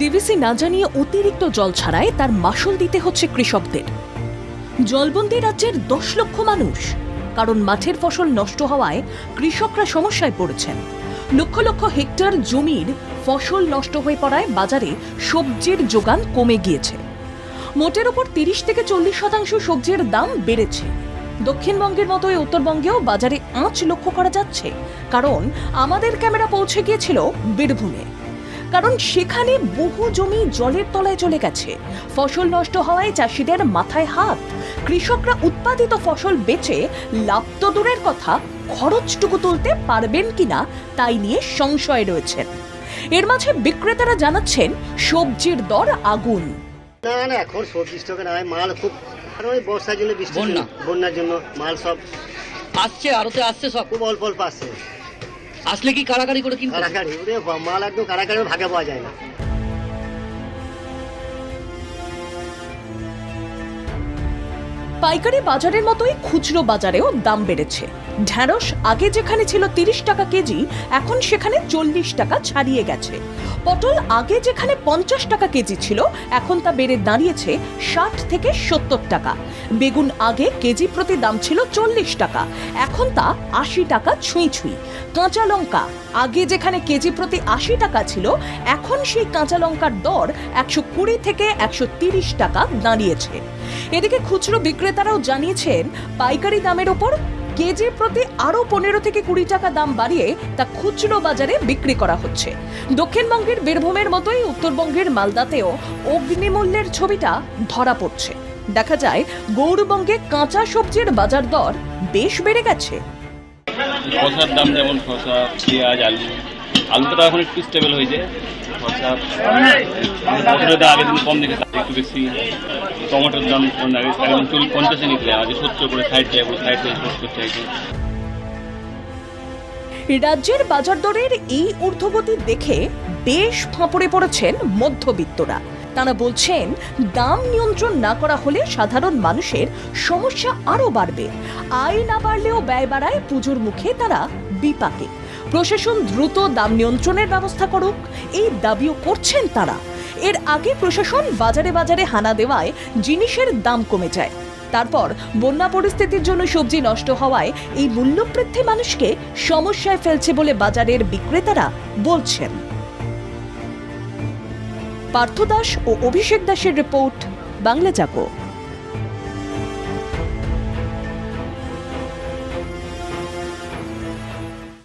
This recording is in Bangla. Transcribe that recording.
ডিভিসি না জানিয়ে অতিরিক্ত জল ছাড়ায় তার মাসুল দিতে হচ্ছে কৃষকদের। জলবন্দি রাজ্যের দশ লক্ষ মানুষ, কারণ মাঠের ফসল নষ্ট হওয়ায় কৃষকরা সমস্যায় পড়েছেন। লক্ষ লক্ষ হেক্টর জমির ফসল নষ্ট হয়ে পড়ায় বাজারে সবজির যোগান কমে গিয়েছে। মোটের ওপর তিরিশ থেকে চল্লিশ শতাংশ সবজির দাম বেড়েছে। দক্ষিণবঙ্গের মতোই উত্তরবঙ্গেও বাজারে আঁচ লক্ষ্য করা যাচ্ছে, কারণ আমাদের ক্যামেরা পৌঁছে গিয়েছিল বীরভূমে। কারণ সেখানে বহু জমি জলের তলায় চলে গেছে। ফসল নষ্ট হওয়ায় চাষিদের মাথায় হাত। কৃষকরা উৎপাদিত ফসল বেচে লাভ তো দূরের কথা খরচটুকু তুলতে পারবেন কিনা তাই নিয়ে সংশয় রয়েছেন এর মাঝে বিক্রেতারা জানাচ্ছেন সবজির দর আগুন। না না এখন সবজি স্টকে নাই মাল খুব আর ওই বর্ষার জন্য বৃষ্টি বন্যা। বন্যার জন্য মাল সব আসছে আরতে আসছে সব। খুব অল্প অল্প আসছে। আসলে কি কারাকারি করে কিনতে কারাকারি ওরে বাবা, মাল একদম কারাকারি ভাগে পাওয়া যায় না। পাইকারি বাজারের মতোই খুচরো বাজারেও দাম বেড়েছে। ঢ্যাঁড়স, আগে যেখানে ছিল তিরিশ টাকা কেজি, এখন সেখানে চল্লিশ টাকা ছাড়িয়ে গেছে। পটল আগে যেখানে পঞ্চাশ টাকা কেজি ছিল, এখন তা বেড়ে দাঁড়িয়েছে ষাট থেকে সত্তর টাকা। বেগুন আগে কেজি প্রতি দাম ছিল চল্লিশ টাকা, এখন তা আশি টাকা ছুঁই ছুঁই। কাঁচা লঙ্কা, আগে যেখানে কেজি প্রতি আশি টাকা ছিল, এখন সেই কাঁচা লঙ্কার দর একশো কুড়ি থেকে একশো তিরিশ টাকা দাঁড়িয়েছে। এদিকে খুচরো বিক্রেতারাও জানিয়েছেন, পাইকারি দামের ওপর কেজি প্রতি আরও পনেরো থেকে কুড়ি টাকা দাম বাড়িয়ে তা খুচরো বাজারে বিক্রি করা হচ্ছে। দক্ষিণবঙ্গের বীরভূমের মতোই উত্তরবঙ্গের মালদাতেও অগ্নিমূল্যের ছবিটা ধরা পড়ছে। দেখা যায়, গৌরবঙ্গে কাঁচা সবজির বাজার দর বেশ বেড়ে গেছে। দাম যেমন পেঁয়াজ, আলু। আলুটা এখন একটু স্টেবল হয়েছে শসা পটলের দাম দিন কম দেখে একটু বেশি। টমেটোর দাম আগে আগের দিন চল্লিশ পঞ্চাশে নিয়েছিলাম আজ সত্তর করে, ষাট টাকা করে, ষাট সত্তর টাকা রাজ্যের বাজার দরের এই ঊর্ধ্বগতি দেখে বেশ ফাঁপড়ে পড়েছেন মধ্যবিত্তরা। তারা বলছেন, দাম নিয়ন্ত্রণ না করা হলে সাধারণ মানুষের সমস্যা আরও বাড়বে। আয় না বাড়লেও ব্যয় বাড়ায় পুজোর মুখে তারা বিপাকে। প্রশাসন দ্রুত দাম নিয়ন্ত্রণের ব্যবস্থা করুক, এই দাবিও করছেন তারা। এর আগে প্রশাসন বাজারে বাজারে হানা দেওয়ায় জিনিসের দাম কমে যায়। তারপর বন্যা পরিস্থিতির জন্য সবজি নষ্ট হওয়ায় এই মূল্যবৃদ্ধি মানুষকে সমস্যায় ফেলছে বলে বাজারের বিক্রেতারা বলছেন। পার্থ দাস ও অভিষেক দাসের রিপোর্ট, বাংলা জাগো।